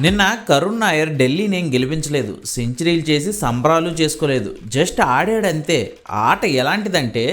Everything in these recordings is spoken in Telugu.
నిన్న కరుణ్ నాయర్ ఢిల్లీని ఏం గెలిపించలేదు. సెంచరీలు చేసి సంబరాలు చేసుకోలేదు. జస్ట్ ఆడాడంతే. ఆట ఎలాంటిదంటే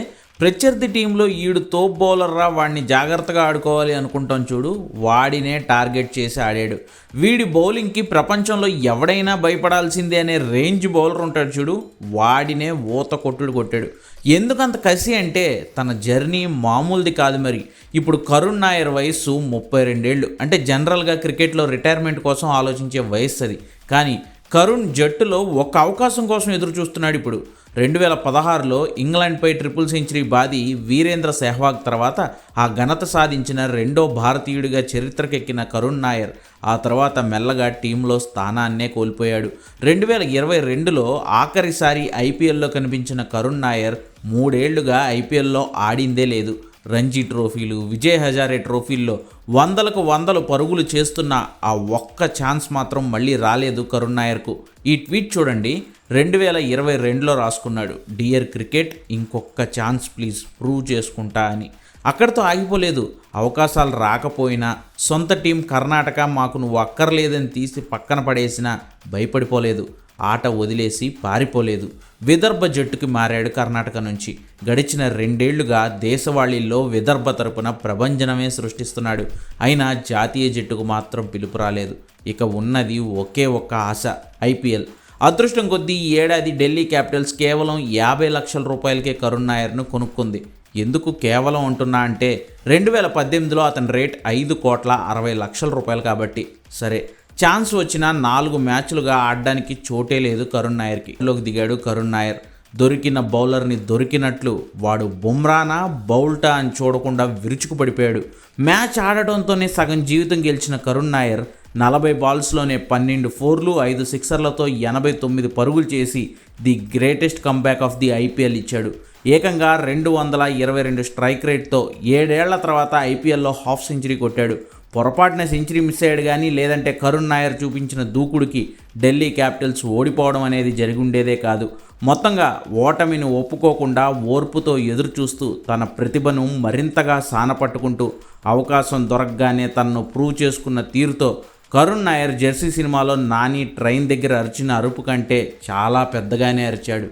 ప్రత్యర్థి టీంలో ఈడు తోప్ బౌలర్రా వాడిని జాగ్రత్తగా ఆడుకోవాలి అనుకుంటాం చూడు. వాడినే టార్గెట్ చేసి ఆడాడు. వీడి బౌలింగ్కి ప్రపంచంలో ఎవడైనా భయపడాల్సిందే అనే రేంజ్ బౌలర్ ఉంటాడు చూడు. వాడినే ఊత కొట్టుడు కొట్టాడు. ఎందుకంత కసి అంటే తన జర్నీ మామూలుది కాదు మరి. ఇప్పుడు కరుణ్ నాయర్ వయస్సు ముప్పై రెండేళ్ళు. అంటే జనరల్గా క్రికెట్లో రిటైర్మెంట్ కోసం ఆలోచించే వయస్సు అది కానీ కరుణ్ జట్టులో ఒక అవకాశం కోసం ఎదురు చూస్తున్నాడు ఇప్పుడు. రెండు వేల పదహారులో ఇంగ్లాండ్పై ట్రిపుల్ సెంచరీ బాది వీరేంద్ర సెహ్వాగ్ తర్వాత ఆ ఘనత సాధించిన రెండో భారతీయుడిగా చరిత్రకెక్కిన కరుణ్ నాయర్ ఆ తర్వాత మెల్లగా టీంలో స్థానాన్నే కోల్పోయాడు. రెండు వేల ఇరవై రెండులో ఆఖరిసారి ఐపీఎల్లో కనిపించిన కరుణ్ నాయర్ మూడేళ్ళుగా ఐపీఎల్లో ఆడిందే లేదు. రంజీ ట్రోఫీలు విజయ్ హజారే ట్రోఫీల్లో వందలకు వందలు పరుగులు చేస్తున్న ఆ ఒక్క ఛాన్స్ మాత్రం మళ్ళీ రాలేదు కరుణ్ నాయర్కు. ఈ ట్వీట్ చూడండి. రెండు వేల ఇరవై రెండులో రాసుకున్నాడు. డియర్ క్రికెట్ ఇంకొక ఛాన్స్ ప్లీజ్ ప్రూవ్ చేసుకుంటా అని. అక్కడితో ఆగిపోలేదు. అవకాశాలు రాకపోయినా సొంత టీం కర్ణాటక మాకు నువ్వు అక్కర్లేదని తీసి పక్కన పడేసినా భయపడిపోలేదు. ఆట వదిలేసి పారిపోలేదు. విదర్భ జట్టుకి మారాడు కర్ణాటక నుంచి. గడిచిన రెండేళ్ళుగా దేశవాళీల్లో విదర్భ తరపున ప్రభంజనమే సృష్టిస్తున్నాడు. అయినా జాతీయ జట్టుకు మాత్రం పిలుపు రాలేదు. ఇక ఉన్నది ఒకే ఒక్క ఆశ ఐపీఎల్ అదృష్టం కొద్దీ ఈ ఏడాది ఢిల్లీ క్యాపిటల్స్ కేవలం యాభై లక్షల రూపాయలకే కరుణ్ నాయర్ను కొనుక్కుంది. ఎందుకు కేవలం అంటున్నా అంటే రెండు వేల పద్దెనిమిదిలో అతని రేట్ ఐదు కోట్ల అరవై లక్షల రూపాయలు కాబట్టి. సరే ఛాన్స్ వచ్చిన నాలుగు మ్యాచ్లుగా ఆడడానికి చోటే లేదు కరుణ్ నాయర్కి. లోకి దిగాడు కరుణ్ నాయర్. దొరికిన బౌలర్ని దొరికినట్లు వాడు బుమ్రానా బౌల్టా అని చూడకుండా విరుచుకుపడిపోయాడు. మ్యాచ్ ఆడటంతోనే సగం జీవితం గెలిచిన కరుణ్ నాయర్ నలభై బాల్స్లోనే పన్నెండు ఫోర్లు ఐదు సిక్సర్లతో ఎనభై తొమ్మిది పరుగులు చేసి the greatest comeback of the IPL ఇచ్చాడు. ఏకంగా రెండు వందల ఇరవై రెండు స్ట్రైక్ రేట్తో ఏడేళ్ళ తర్వాత ఐపీఎల్లో హాఫ్ సెంచరీ కొట్టాడు. పొరపాటున సెంచరీ మిస్ అయ్యాడు కానీ లేదంటే కరుణ్ నాయర్ చూపించిన దూకుడికి ఢిల్లీ క్యాపిటల్స్ ఓడిపోవడం అనేది జరిగుండేదే కాదు. మొత్తంగా ఓటమిని ఒప్పుకోకుండా ఓర్పుతో ఎదురుచూస్తూ తన ప్రతిభను మరింతగా సానపట్టుకుంటూ అవకాశం దొరకగానే తనను ప్రూవ్ చేసుకున్న తీరుతో కరుణ్ నాయర్ జెర్సీ సినిమాలో నాని ట్రైన్ దగ్గర అరిచిన అరుపు కంటే చాలా పెద్దగానే అరిచాడు.